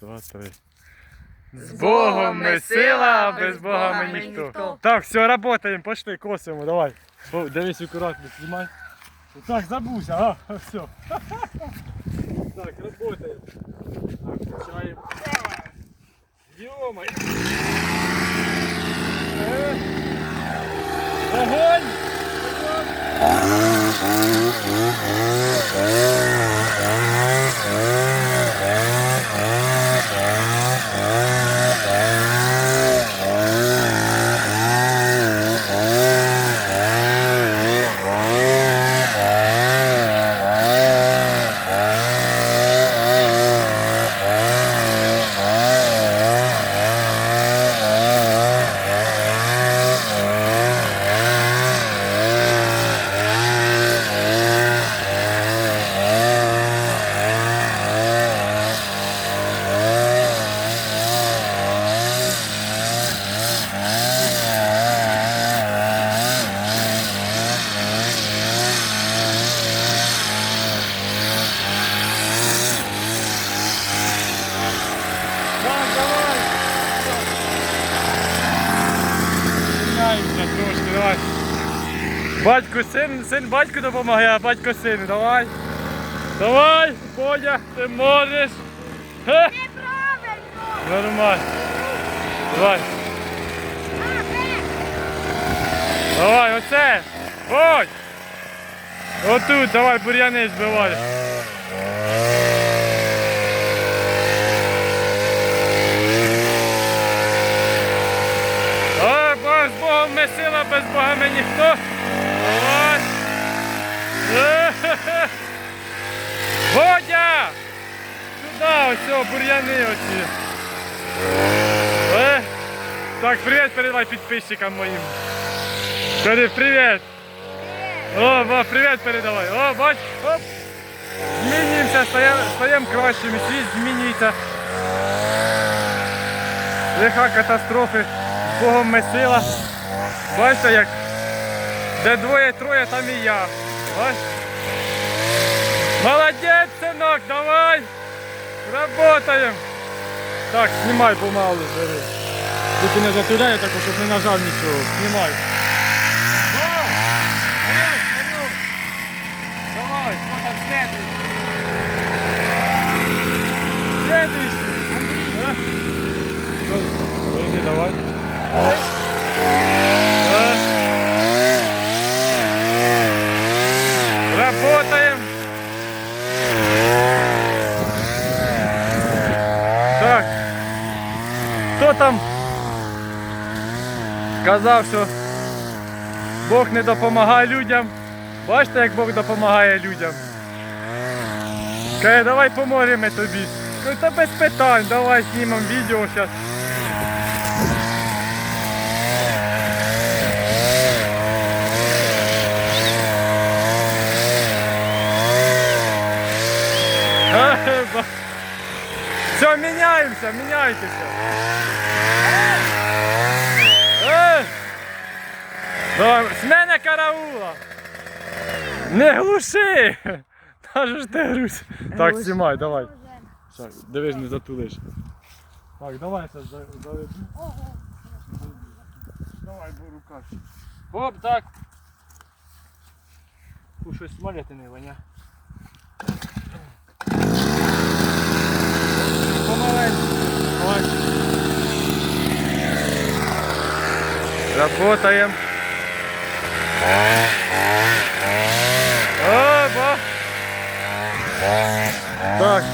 два, три. З Богом ми сила, а без Бога ми ніхто. Так, все, работаємо, пошли, косимо, давай. О, дивись акуратно, знімай. Так, забувся, а, все. Так, работаємо. Так, включаємо. Йома. Е. Огонь! Так, давай. Міняємося трошки, давай. Батько син, син батьку допомагає, а батько сину, давай. Давай, Бодя, ти можеш. Неправильно! нормально. Давай, давай, оце. Ходь. Отут, давай, бур'яни збивай. Ой, Богом ми сила, без Бога ми ніхто. Давай. Сюди, ось, бур'яни оці. Е. Так, привіт передай підписчикам моїм. Скажи привіт. О, привіт передавай. О, бач, оп. Змінюємося, стаємо кращими, світ змінюється. Лиха катастрофи. Богом ми сила. Бачите, як де двоє-троє, там і я. Бач? Молодець, синок, давай! Работаємо! Так, знімай помалу, бери. Тільки не затуляй так, щоб не нажав нічого. Знімай. Давай! Там следующий? Следующий! Подожди, давай. А. Работаем. Так. Хто там казав, що Бог не допомагає людям? Бачите, як Бог допомагає людям? Каже, давай поможемо тобі. Кажу, та без питань, давай знімемо відео зараз. Все, міняємося, міняйтеся. Е! Давай, З мене караула. Не глуши. Та ж ти грусь. Так, знімай, давай. Так, дивись, не затулиш. Так, давай це заведу. Давай, бо рука. Оп, так. Фу, щось смоляти не воня. Помаленьку. Давай. Работаем. Так.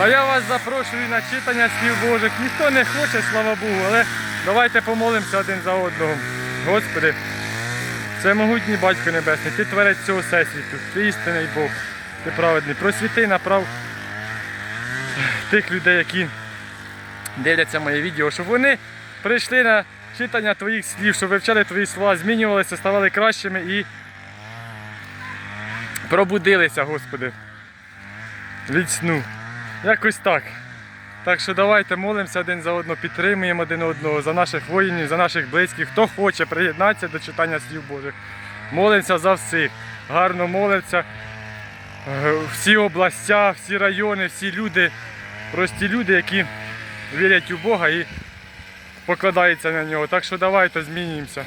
А я вас запрошую на читання слів Божих. Ніхто не хоче, слава Богу, але давайте помолимося один за одного. Господи, це могутній Батько Небесний, Ти творець цього всесвіту, ти істинний Бог, ти праведний. Просвіти направ тих людей, які дивляться моє відео, щоб вони прийшли на читання твоїх слів, щоб вивчали твої слова, змінювалися, ставали кращими і пробудилися, Господи, від сну. Якось так. Так що давайте молимося один за одного, підтримуємо один одного, за наших воїнів, за наших близьких. Хто хоче приєднатися до читання слів Божих. Молимося за всіх. Гарно молимося. Е, Всі областя, всі райони, всі люди прості люди, які вірять у Бога і покладаються на нього. Так що давайте змінюємося.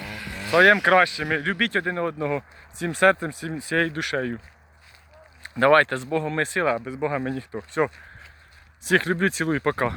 Стаємо кращими. Любіть один одного всім серцем, цим, всією душею. Давайте з Богом ми сила, а без Бога ми ніхто. Все. Всіх люблю, цілую, пока.